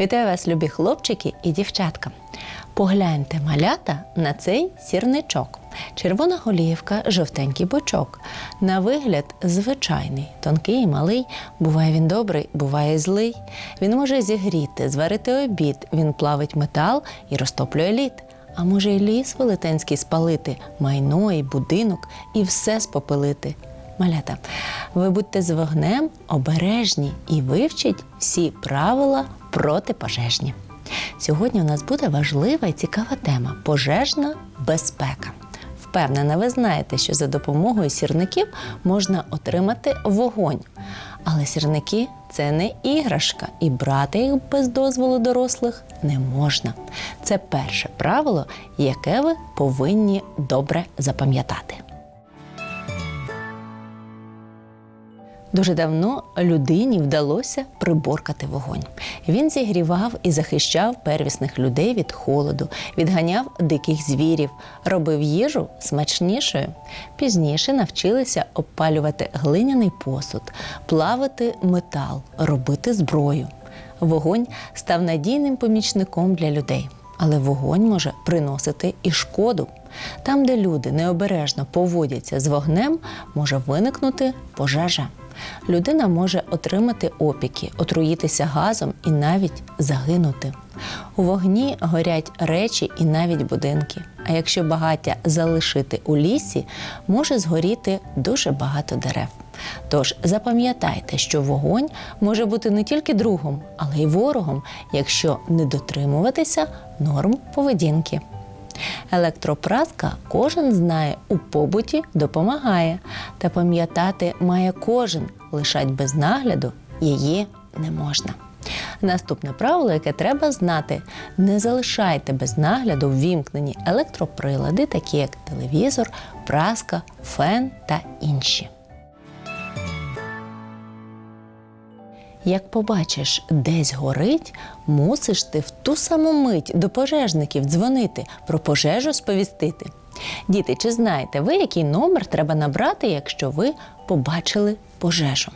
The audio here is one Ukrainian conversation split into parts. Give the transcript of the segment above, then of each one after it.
Вітаю вас, любі хлопчики і дівчатка. Погляньте малята на цей сірничок. Червона голівка, жовтенький бочок. На вигляд звичайний, тонкий і малий. Буває він добрий, буває злий. Він може зігріти, зварити обід, він плавить метал і розтоплює лід. А може й ліс велетенський спалити, майно і будинок, і все спопилити. Малята, ви будьте з вогнем обережні і вивчіть всі правила протипожежні. Сьогодні у нас буде важлива і цікава тема пожежна безпека. Впевнена, ви знаєте, що за допомогою сірників можна отримати вогонь. Але сірники це не іграшка, і брати їх без дозволу дорослих не можна. Це перше правило, яке ви повинні добре запам'ятати. Дуже давно людині вдалося приборкати вогонь. Він зігрівав і захищав первісних людей від холоду, відганяв диких звірів, робив їжу смачнішою. Пізніше навчилися обпалювати глиняний посуд, плавити метал, робити зброю. Вогонь став надійним помічником для людей. Але вогонь може приносити і шкоду. Там, де люди необережно поводяться з вогнем, може виникнути пожежа. Людина може отримати опіки, отруїтися газом і навіть загинути. У вогні горять речі і навіть будинки. А якщо багаття залишити у лісі, може згоріти дуже багато дерев. Тож запам'ятайте, що вогонь може бути не тільки другом, але й ворогом, якщо не дотримуватися норм поведінки. Електропраска кожен знає у побуті допомагає, та пам'ятати має кожен, лишать без нагляду її не можна. Наступне правило, яке треба знати: не залишайте без нагляду ввімкнені електроприлади, такі як телевізор, праска, фен та інші. Як побачиш, десь горить, мусиш ти в ту саму мить до пожежників дзвонити, про пожежу сповістити. Діти, чи знаєте ви, який номер треба набрати, якщо ви побачили пожежу?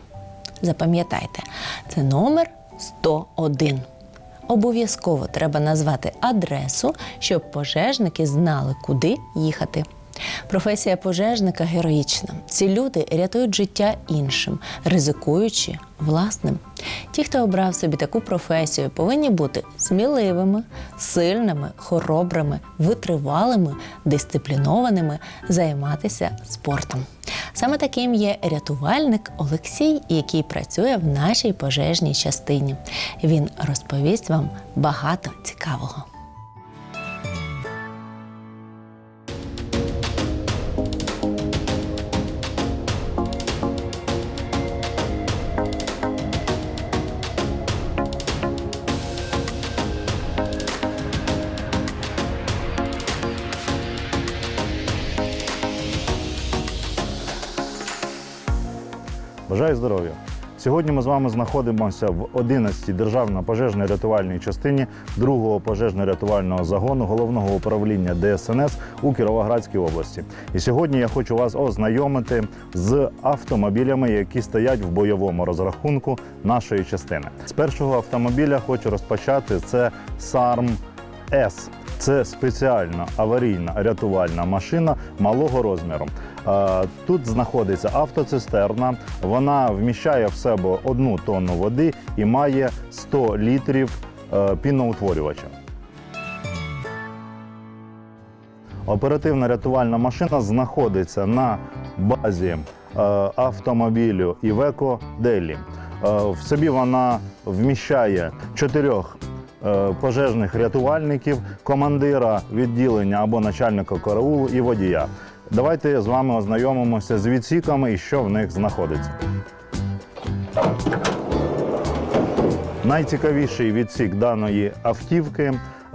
Запам'ятайте, це номер 101. Обов'язково треба назвати адресу, щоб пожежники знали, куди їхати. Професія пожежника героїчна. Ці люди рятують життя іншим, ризикуючи власним. Ті, хто обрав собі таку професію, повинні бути сміливими, сильними, хоробрими, витривалими, дисциплінованими, займатися спортом. Саме таким є рятувальник Олексій, який працює в нашій пожежній частині. Він розповість вам багато цікавого. Бажаю здоров'я! Сьогодні ми з вами знаходимося в 11-й державно пожежно-рятувальній частині 2-го пожежно-рятувального загону головного управління DSNS у Кіровоградській області. І сьогодні я хочу вас ознайомити з автомобілями, які стоять в бойовому розрахунку нашої частини. З першого автомобіля хочу розпочати це SARM S. Це спеціальна аварійна рятувальна машина малого розміру. Тут знаходиться автоцистерна. Вона вміщає в себе одну тонну води і має 100 літрів е, піноутворювача. Оперативна рятувальна машина знаходиться на базі е, автомобілю Iveco Делі. Е, В собі вона вміщає чотирьох пожежних рятувальників, командира відділення або начальника караулу і водія. Давайте з вами ознайомимося з відсіками і що в них знаходиться. Найцікавіший відсік даної автівки,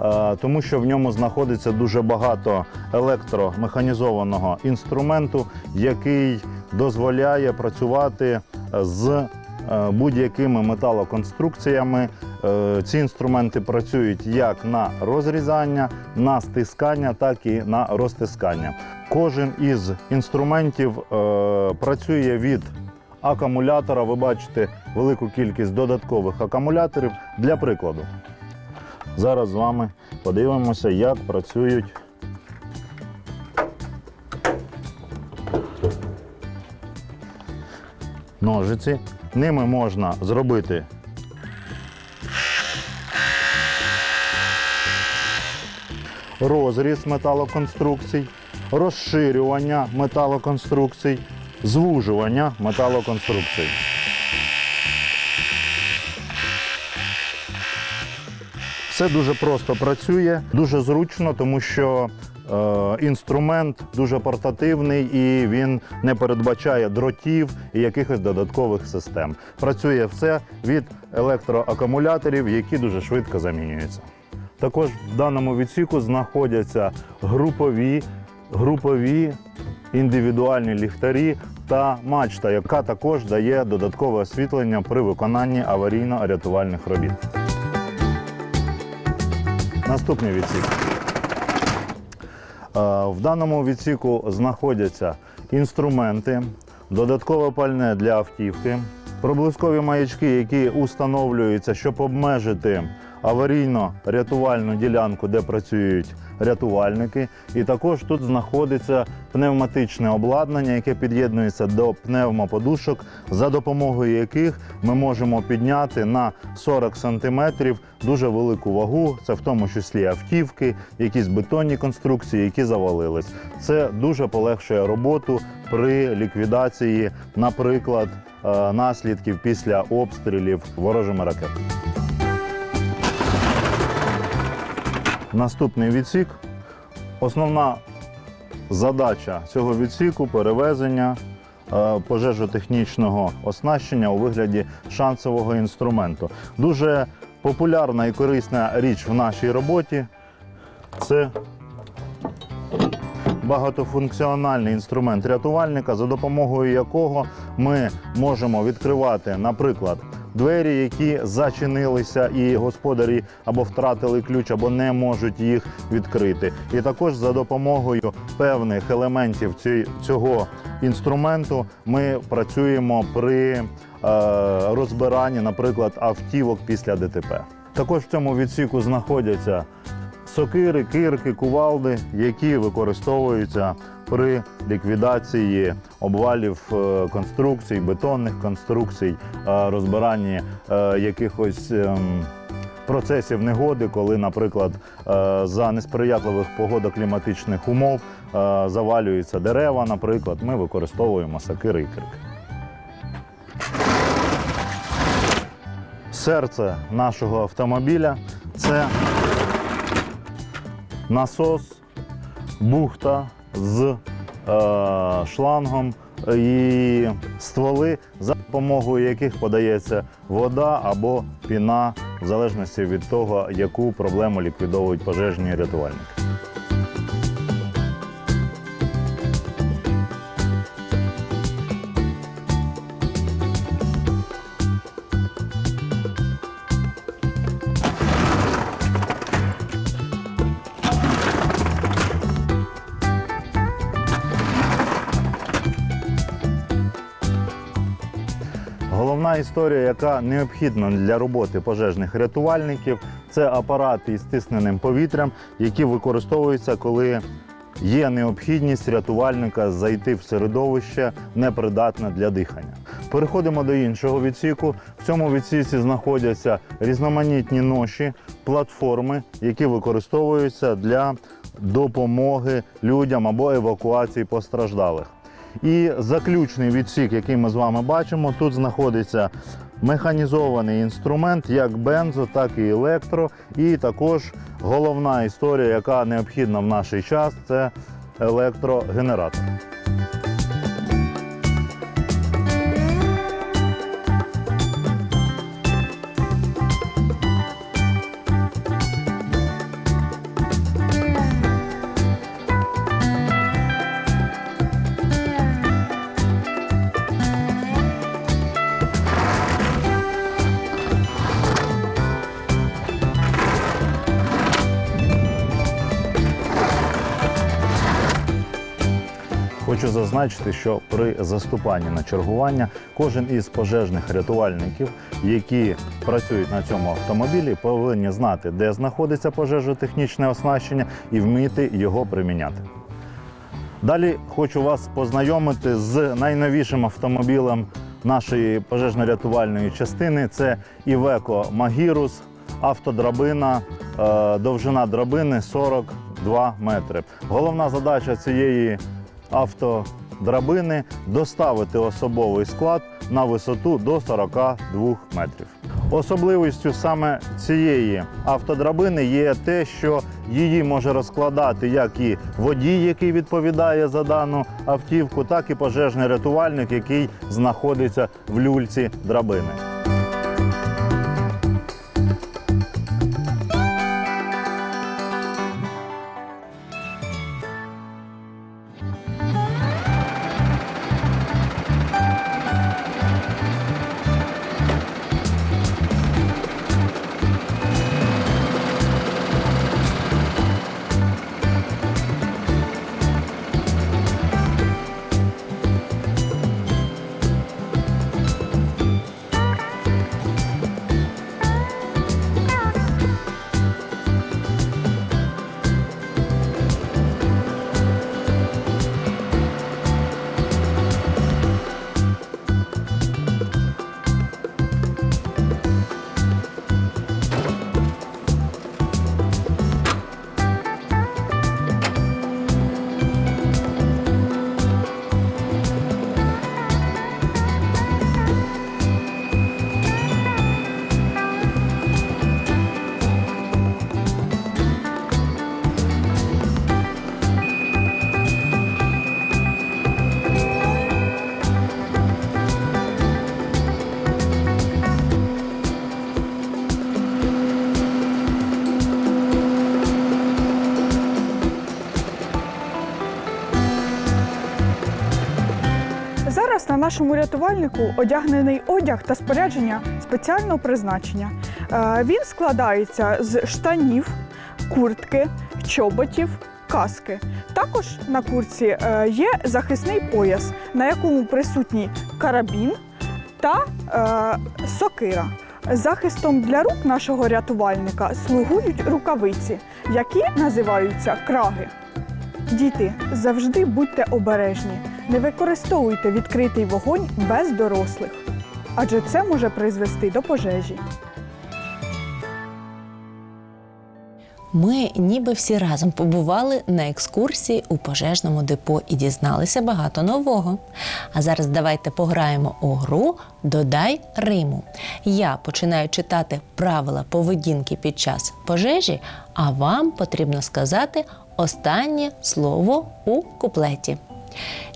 е, тому що в ньому знаходиться дуже багато електромеханізованого інструменту, який дозволяє працювати з е, будь-якими металоконструкціями. Е, Ці інструменти працюють як на розрізання, на стискання, так і на розтискання. Кожен із інструментів е, працює від акумулятора. Ви бачите велику кількість додаткових акумуляторів. Для прикладу, Зараз з вами подивимося, як працюють ножиці. Ними можна зробити розріз металоконструкцій, розширювання металоконструкцій, звужування металоконструкцій. Все дуже просто працює, дуже зручно, тому що інструмент дуже портативний і він не передбачає дротів і якихось додаткових систем. Працює все від електроакумуляторів, які дуже швидко замінюються. Також в даному відсіку знаходяться групові, групові індивідуальні ліхтарі та мачта, яка також дає додаткове освітлення при виконанні аварійно-рятувальних робіт. Наступний відсік. Е, В даному відсіку знаходяться інструменти, додаткове пальне для автівки, проблискові маячки, які установлюються, щоб обмежити аварійно-рятувальну ділянку, де працюють рятувальники. І також тут знаходиться пневматичне обладнання, яке під'єднується до пневмоподушок, за допомогою яких ми можемо підняти на 40 см дуже велику вагу. Це в тому числі автівки, якісь бетонні конструкції, які завалились. Це дуже полегшує роботу при ліквідації, наприклад, е, наслідків після обстрілів ворожими ракетами. Наступний відсік. Основна задача цього відсіку перевезення е, пожежотехнічного оснащення у вигляді шансового інструменту. Дуже популярна і корисна річ в нашій роботі це багатофункціональний інструмент рятувальника, за допомогою якого ми можемо відкривати, наприклад, двері, які зачинилися, і господарі або втратили ключ, або не можуть їх відкрити. І також за допомогою певних елементів цього інструменту ми працюємо при е, розбиранні, наприклад, автівок після ДТП. Також в цьому відсіку знаходяться сокири, кирки, кувалди, які використовуються при ліквідації обвалів е, конструкцій, бетонних конструкцій, е, розбиранні е, якихось. ем, Процесів негоди, коли, наприклад, за несприятливих погодокліматичних умов завалюються дерева, наприклад, ми використовуємо сокири і кирки. Серце нашого автомобіля це насос, бухта з е, шлангом і стволи, за допомогою яких подається вода або піна, в залежності від того, яку проблему ліквідовують пожежні рятувальники. Історія, яка необхідна для роботи пожежних рятувальників, це апарати із стисненим повітрям, які використовуються, коли є необхідність рятувальника зайти в середовище непридатне для дихання. Переходимо до іншого відсіку. В цьому відсіці знаходяться різноманітні ноші, платформи, які використовуються для допомоги людям або евакуації постраждалих. І заключний відсік, який ми з вами бачимо, тут знаходиться механізований інструмент, як бензо, так і електро. І також головна історія, яка необхідна в наш час, це електрогенератор. Хочу зазначити, що при заступанні на чергування кожен із пожежних рятувальників, які працюють на цьому автомобілі, повинні знати, де знаходиться пожежотехнічне оснащення і вміти його приміняти. Далі хочу вас познайомити з найновішим автомобілем нашої пожежно-рятувальної частини. Це Iveco Magirus, автодрабина, е, довжина драбини 42 метри. Головна задача цієї автодрабини доставити особовий склад на висоту до 42 метрів. Особливістю саме цієї автодрабини є те, що її може розкладати як і водій, який відповідає за дану автівку, так і пожежний рятувальник, який знаходиться в люльці драбини. Рятувальнику одягнений одяг та спорядження спеціального призначення. Е, Він складається з штанів, куртки, чоботів, каски. Також на куртці е, є захисний пояс, на якому присутній карабін та е, сокира. Захистом для рук нашого рятувальника слугують рукавиці, які називаються краги. Діти, завжди будьте обережні. Не використовуйте відкритий вогонь без дорослих, адже це може призвести до пожежі. Ми ніби всі разом побували на екскурсії у пожежному депо і дізналися багато нового. А зараз давайте пограємо у гру Додай Риму. Я починаю читати правила поведінки під час пожежі, а вам потрібно сказати останнє слово у куплеті.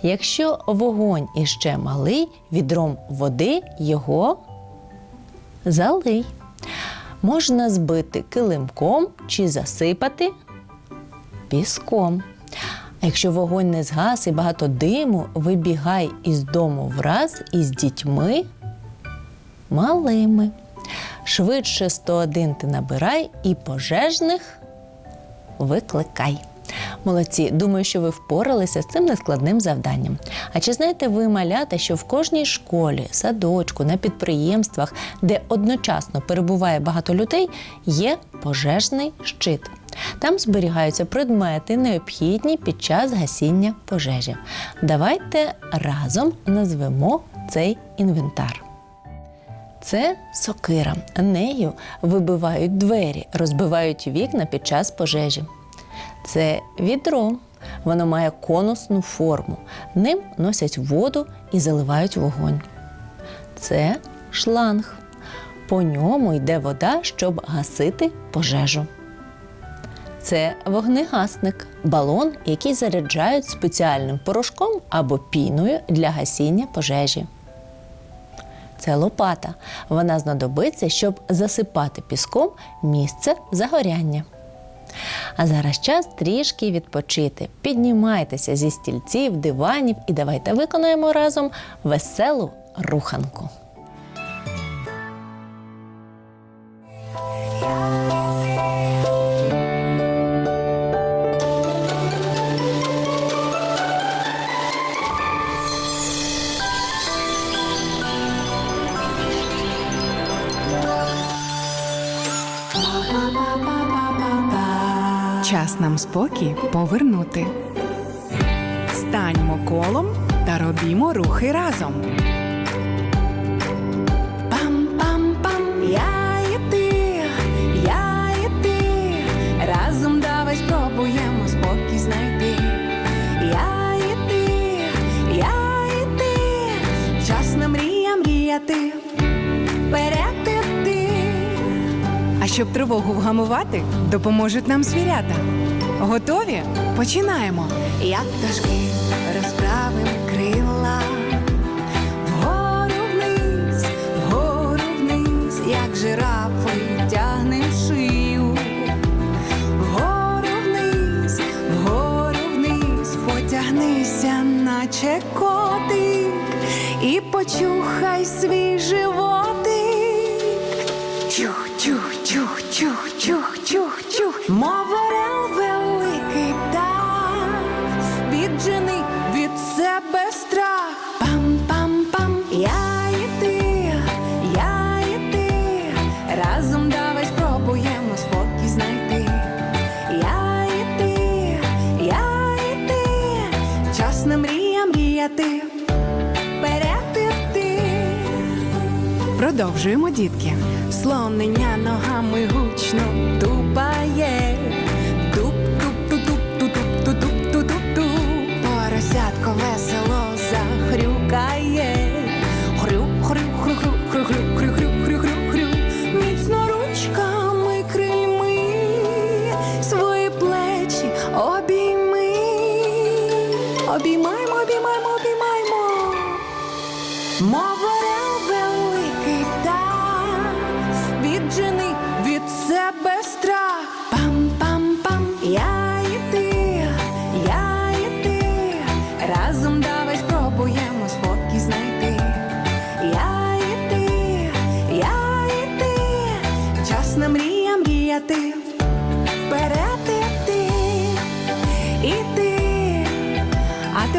Якщо вогонь іще малий, відром води його залий. Можна збити килимком чи засипати піском. А якщо вогонь не згас і багато диму, вибігай із дому враз із дітьми малими. Швидше 101 ти набирай і пожежних викликай. Молодці, думаю, що ви впоралися з цим нескладним завданням. А чи знаєте ви, малята, що в кожній школі, садочку, на підприємствах, де одночасно перебуває багато людей, є пожежний щит. Там зберігаються предмети, необхідні під час гасіння пожежі. Давайте разом назвемо цей інвентар. Це сокира. Нею вибивають двері, розбивають вікна під час пожежі. Це відро. Воно має конусну форму. Ним носять воду і заливають вогонь. Це шланг. По ньому йде вода, щоб гасити пожежу. Це вогнегасник, балон, який заряджають спеціальним порошком або піною для гасіння пожежі. Це лопата. Вона знадобиться, щоб засипати піском місце загоряння. А зараз час трішки відпочити. Піднімайтеся зі стільців, диванів і давайте виконаємо разом веселу руханку. Нам спокій повернути. Станьмо колом та робімо рухи разом. Пам-пам-пам, я і ти, я і ти. Разом давай спробуємо спокій знайти. Я і ти, я і ти. Час на мрія мріяти. Вперед іти. А щоб тривогу вгамувати, допоможуть нам звірята. Готові? Починаємо. Як пташки розправим крила. Вгору вниз, вгору вниз, як жирафи тягне шию. Вгору вниз, вгору вниз, потягнися, наче котик, і почухай свій животик. Чух, чух, чух, чух, чух, чух, чух, Продовжуємо, дітки. Слонення ногами гучно тупає.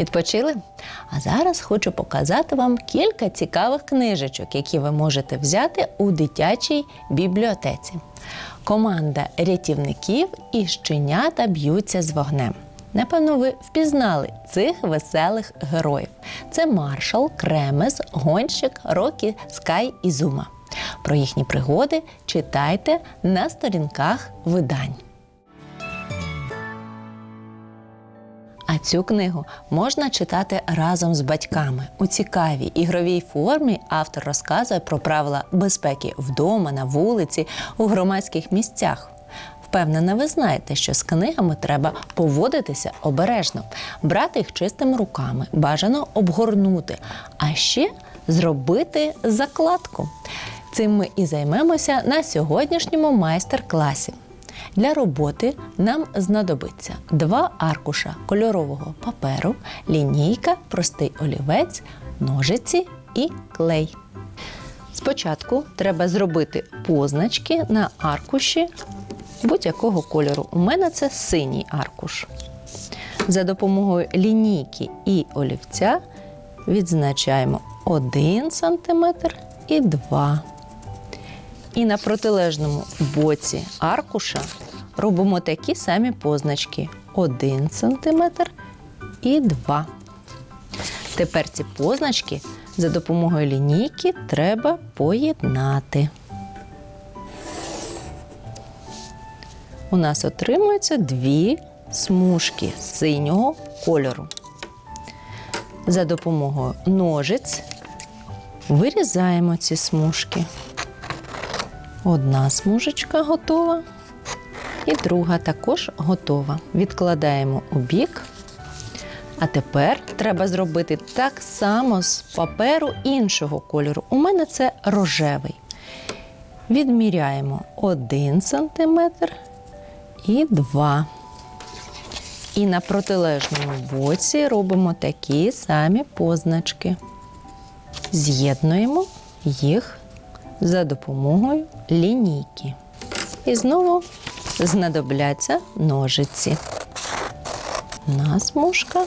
Відпочили? А зараз хочу показати вам кілька цікавих книжечок, які ви можете взяти у дитячій бібліотеці. Команда рятівників і щенята б'ються з вогнем. Напевно, ви впізнали цих веселих героїв. Це маршал, кремез, гонщик, Рокі, Скай і Зума. Про їхні пригоди читайте на сторінках видань. Цю книгу можна читати разом з батьками. У цікавій ігровій формі автор розказує про правила безпеки вдома, на вулиці, у громадських місцях. Впевнена, ви знаєте, що з книгами треба поводитися обережно, брати їх чистими руками, бажано обгорнути, а ще зробити закладку. Цим ми і займемося на сьогоднішньому майстер-класі. Для роботи нам знадобиться два аркуша кольорового паперу, лінійка, простий олівець, ножиці і клей. Спочатку треба зробити позначки на аркуші будь-якого кольору. У мене це синій аркуш. За допомогою лінійки і олівця відзначаємо 1 см і 2 і на протилежному боці аркуша робимо такі самі позначки: 1 см і 2. Тепер ці позначки за допомогою лінійки треба поєднати. У нас отримуються дві смужки синього кольору. За допомогою ножиць вирізаємо ці смужки. Одна смужечка готова. І друга також готова. Відкладаємо у бік. А тепер треба зробити так само з паперу іншого кольору. У мене це рожевий. Відміряємо 1 см і 2 І на протилежному боці робимо такі самі позначки. З'єднуємо їх за допомогою лінійки. І знову знадобляться ножиці. Одна смужка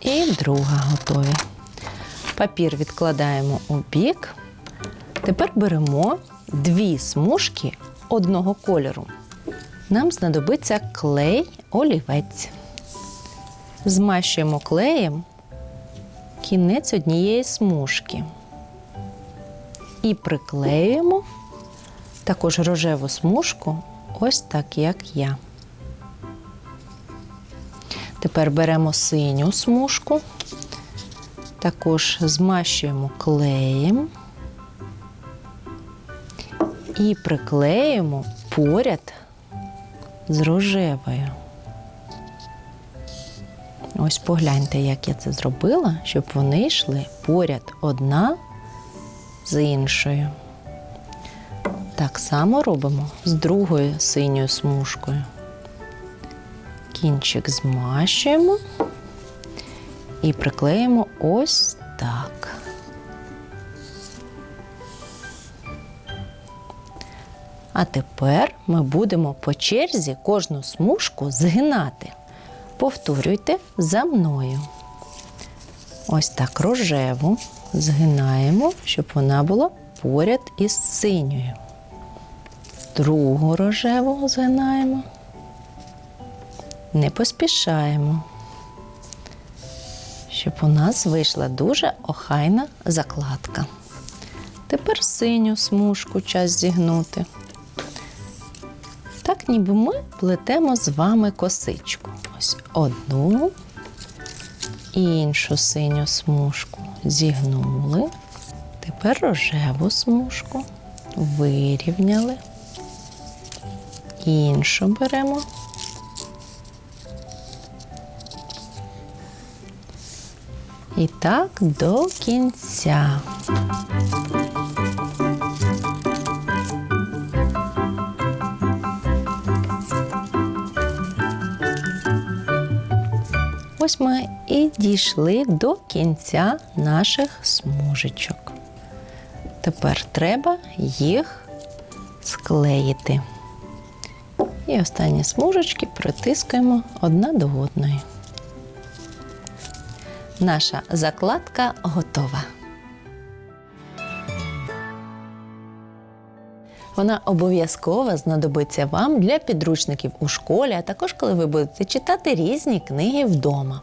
і друга готові. Папір відкладаємо у бік. Тепер беремо дві смужки одного кольору. Нам знадобиться клей олівець. Змащуємо клеєм кінець однієї смужки. І приклеюємо також рожеву смужку, ось так, як я. Тепер беремо синю смужку, також змащуємо клеєм і приклеюємо поряд з рожевою. Ось погляньте, як я це зробила, щоб вони йшли поряд одна з іншою. Так само робимо з другою синьою смужкою. Кінчик змащуємо і приклеїмо ось так. А тепер ми будемо по черзі кожну смужку згинати. Повторюйте за мною. Ось так рожеву згинаємо, щоб вона була поряд із синьою. Другу рожеву згинаємо. Не поспішаємо, щоб у нас вийшла дуже охайна закладка. Тепер синю смужку час зігнути. Так, ніби ми плетемо з вами косичку. Ось одну іншу синю смужку зігнули. Тепер рожеву смужку вирівняли. Іншу беремо. І так до кінця. Ось ми і дійшли до кінця наших смужечок. Тепер треба їх склеїти. І останні смужечки притискаємо одна до одної. Наша закладка готова. Вона обов'язково знадобиться вам для підручників у школі, а також коли ви будете читати різні книги вдома.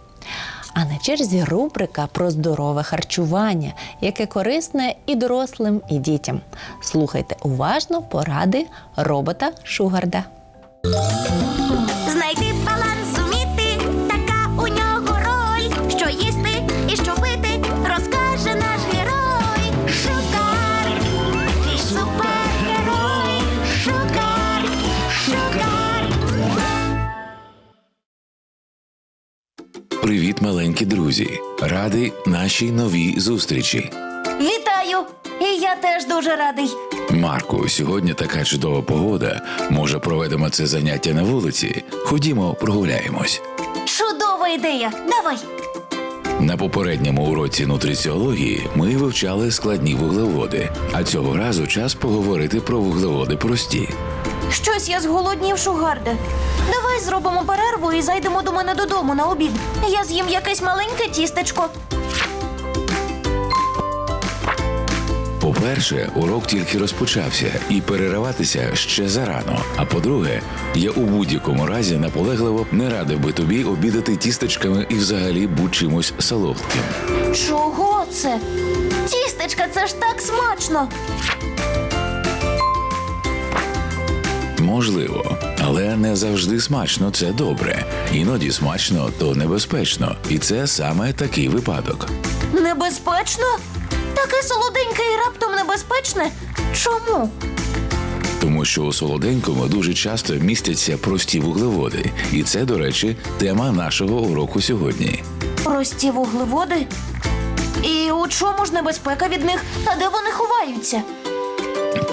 А на черзі рубрика про здорове харчування, яке корисне і дорослим, і дітям. Слухайте уважно поради робота Шугарда. Друзі! Радий нашій новій зустрічі. Вітаю! І я теж дуже радий. Марку, сьогодні така чудова погода. Може, проведемо це заняття на вулиці? Ходімо, прогуляємось. Чудова ідея. Давай. На попередньому уроці нутриціології ми вивчали складні вуглеводи, а цього разу час поговорити про вуглеводи прості. Щось я зголоднів, Шугарде. Давай зробимо перерву і зайдемо до мене додому на обід. Я з'їм якесь маленьке тістечко. По-перше, урок тільки розпочався, і перериватися ще зарано. А по-друге, я у будь-якому разі наполегливо не радив би тобі обідати тістечками і взагалі будь чимось солодким. Чого це? Тістечка, це ж так смачно. Можливо, але не завжди смачно це добре. Іноді смачно то небезпечно, і це саме такий випадок. Небезпечно? Таке солоденьке і раптом небезпечне? Чому? Тому що у солоденькому дуже часто містяться прості вуглеводи, і це, до речі, тема нашого уроку сьогодні. Прості вуглеводи. І у чому ж небезпека від них та де вони ховаються?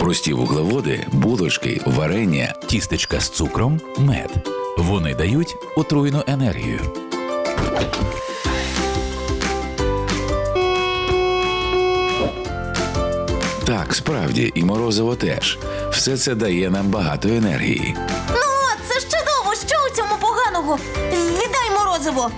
Прості вуглеводи, булочки, варення, тістечка з цукром, мед. Вони дають отруйну енергію. Так, справді, і морозиво теж. Все це дає нам багато енергії. Ну, це ж чудово! Що у цьому поганого? Віддай морозиво!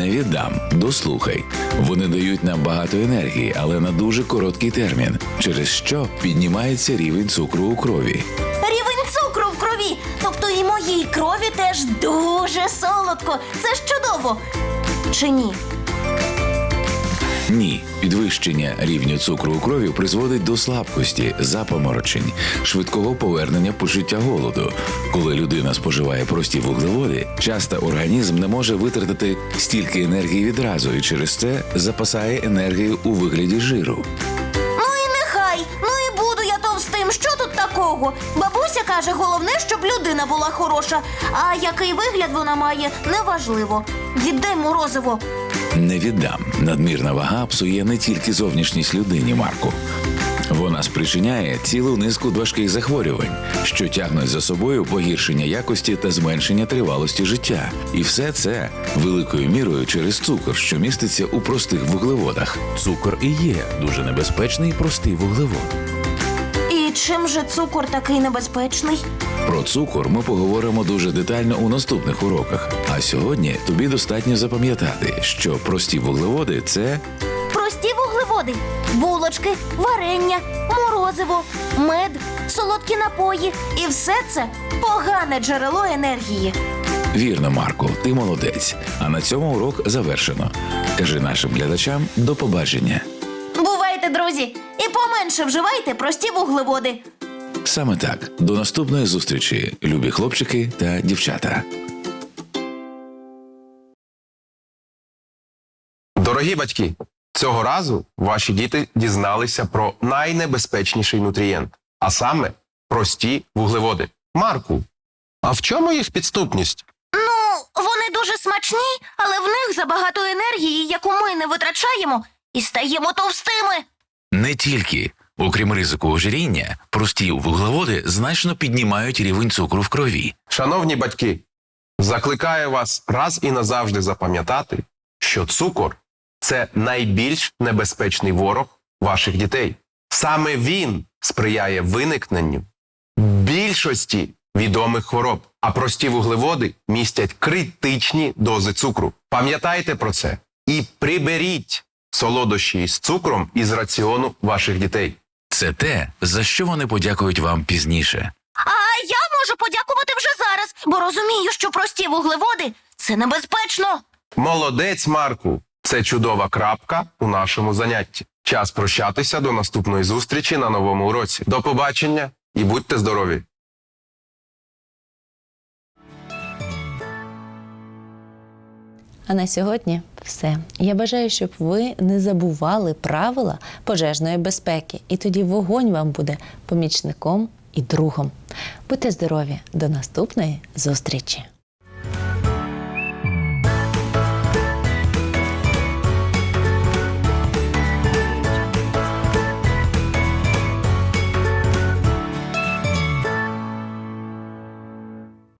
Не віддам, дослухай. Вони дають нам багато енергії, але на дуже короткий термін, через що піднімається рівень цукру у крові. Рівень цукру в крові. Тобто і моїй крові теж дуже солодко. Це ж чудово. Чи ні? Ні, підвищення рівня цукру у крові призводить до слабкості, запоморочень, швидкого повернення почуття голоду. Коли людина споживає прості вуглеводи, часто організм не може витратити стільки енергії відразу і через це запасає енергію у вигляді жиру. Ну і нехай. Ну і буду я товстим. Що тут такого? Бабуся каже, головне, щоб людина була хороша. А який вигляд вона має, неважливо. Віддай морозиво. Не віддам. Надмірна вага псує не тільки зовнішність людині, Марку. Вона спричиняє цілу низку важких захворювань, що тягнуть за собою погіршення якості та зменшення тривалості життя. І все це великою мірою через цукор, що міститься у простих вуглеводах. Цукор і є дуже небезпечний простий вуглевод. І чим же цукор такий небезпечний? Про цукор ми поговоримо дуже детально у наступних уроках. А сьогодні тобі достатньо запам'ятати, що прості вуглеводи це Прості вуглеводи, булочки, варення, морозиво, мед, солодкі напої. І все це погане джерело енергії. Вірно, Марко, ти молодець. А на цьому урок завершено. Кажи нашим глядачам до побачення. Бувайте, друзі, і поменше вживайте прості вуглеводи. Саме так, до наступної зустрічі, любі хлопчики та дівчата. Дорогі батьки, цього разу ваші діти дізналися про найнебезпечніший нутрієнт, а саме прості вуглеводи. Марку, а в чому їх підступність? Ну, вони дуже смачні, але в них забагато енергії, яку ми не витрачаємо, і стаємо товстими. Не тільки, окрім ризику ожиріння, прості вуглеводи значно піднімають рівень цукру в крові. Шановні батьки, закликаю вас раз і назавжди запам'ятати, що цукор це найбільш небезпечний ворог ваших дітей. Саме він сприяє виникненню більшості відомих хвороб, а прості вуглеводи містять критичні дози цукру. Пам'ятайте про це і приберіть солодощі з цукром із раціону ваших дітей. Це те, за що вони подякують вам пізніше. А я можу подякувати вже зараз, бо розумію, що прості вуглеводи це небезпечно. Молодець, Марку! Це чудова крапка у нашому занятті. Час прощатися до наступної зустрічі на новому уроці. До побачення і будьте здорові! А на сьогодні все. Я бажаю, щоб ви не забували правила пожежної безпеки, і тоді вогонь вам буде помічником і другом. Будьте здорові! До наступної зустрічі!